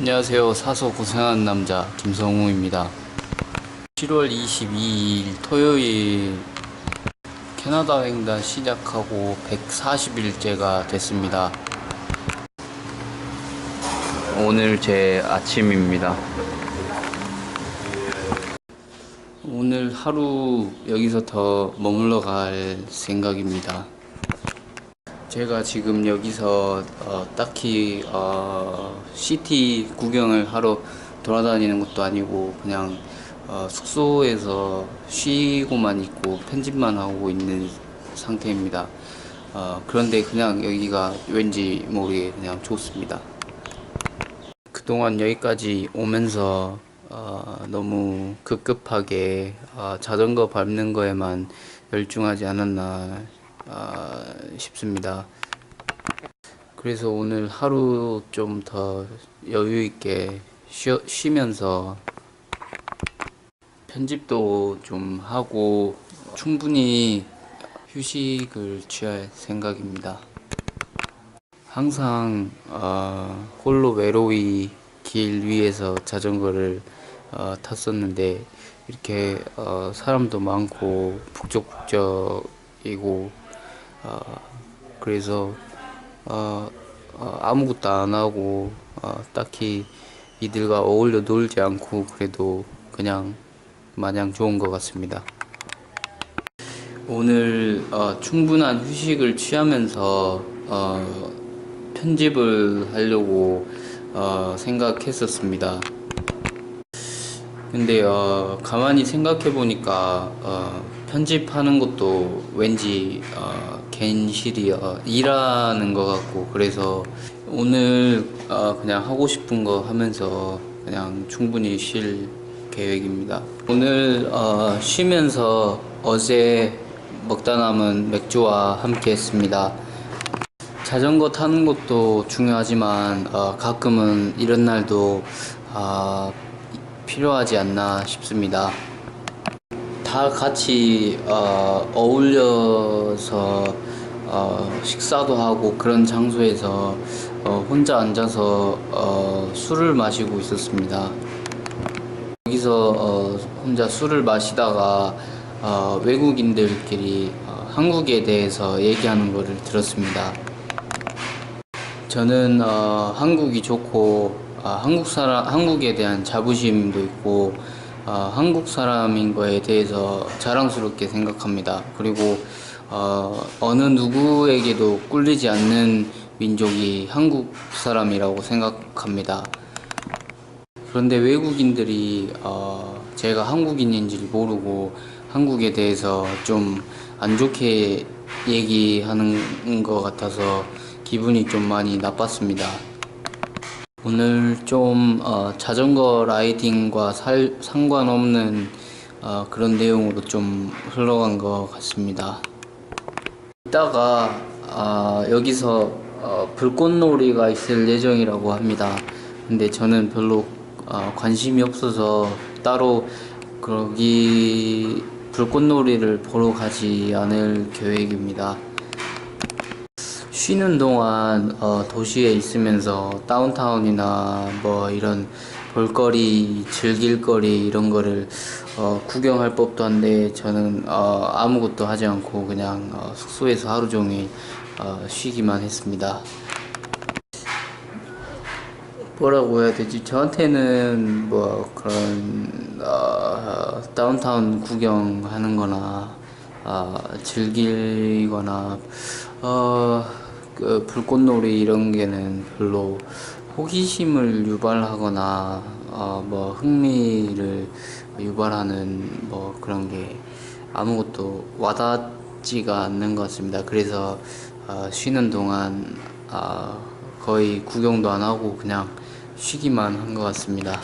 안녕하세요. 사소 고생하는 남자 김성우입니다. 7월 22일 토요일 캐나다 횡단 시작하고 140일째가 됐습니다. 오늘 제 아침입니다. 오늘 하루 여기서 더 머물러 갈 생각입니다. 제가 지금 여기서 어, 딱히 어, 시티 구경을 하러 돌아다니는 것도 아니고 그냥 어, 숙소에서 쉬고만 있고 편집만 하고 있는 상태입니다. 어, 그런데 그냥 여기가 왠지 모르게 그냥 좋습니다. 그동안 여기까지 오면서 어, 너무 급급하게 어, 자전거 밟는 거에만 열중하지 않았나 어, 싶습니다. 그래서 오늘 하루 좀 더 여유 있게 쉬, 쉬면서 편집도 좀 하고 충분히 휴식을 취할 생각입니다. 항상 어, 홀로 외로이 길 위에서 자전거를 어, 탔었는데 이렇게 어, 사람도 많고 북적북적이고 어, 그래서 어, 어, 아무것도 안 하고 어, 딱히 이들과 어울려 놀지 않고 그래도 그냥 마냥 좋은 것 같습니다. 오늘 어, 충분한 휴식을 취하면서 어, 편집을 하려고 어, 생각했었습니다. 근데 어, 가만히 생각해 보니까 어, 편집하는 것도 왠지 어, 괜시리 어, 일하는 것 같고 그래서 오늘 어, 그냥 하고 싶은 거 하면서 그냥 충분히 쉴 계획입니다. 오늘 어, 쉬면서 어제 먹다 남은 맥주와 함께 했습니다. 자전거 타는 것도 중요하지만 어, 가끔은 이런 날도 아, 필요하지 않나 싶습니다. 다 같이 어, 어울려서 어, 식사도 하고 그런 장소에서 어, 혼자 앉아서 어, 술을 마시고 있었습니다. 여기서 어, 혼자 술을 마시다가 어, 외국인들끼리 어, 한국에 대해서 얘기하는 것을 들었습니다. 저는 어, 한국이 좋고 어, 한국 사람 한국에 대한 자부심도 있고 어, 한국 사람인 거에 대해서 자랑스럽게 생각합니다. 그리고 어, 어느 누구에게도 꿀리지 않는 민족이 한국 사람이라고 생각합니다. 그런데 외국인들이 어, 제가 한국인인지를 모르고 한국에 대해서 좀 안 좋게 얘기하는 것 같아서 기분이 좀 많이 나빴습니다. 오늘 좀 어, 자전거 라이딩과 살, 상관없는 어, 그런 내용으로 좀 흘러간 것 같습니다. 이따가 아, 여기서 어, 불꽃놀이가 있을 예정이라고 합니다. 근데 저는 별로 어, 관심이 없어서 따로 거기 불꽃놀이를 보러 가지 않을 계획입니다. 쉬는 동안 어, 도시에 있으면서 다운타운이나 뭐 이런 볼거리, 즐길거리 이런 거를 어, 구경할 법도 한데 저는 어, 아무것도 하지 않고 그냥 어, 숙소에서 하루 종일 어, 쉬기만 했습니다. 뭐라고 해야 되지? 저한테는 뭐 그런 어, 다운타운 구경하는 거나 어, 즐기거나 어, 그 불꽃놀이 이런 게는 별로 호기심을 유발하거나 어, 뭐 흥미를 유발하는 뭐 그런 게 아무것도 와닿지가 않는 것 같습니다. 그래서 어, 쉬는 동안 어, 거의 구경도 안 하고 그냥 쉬기만 한 것 같습니다.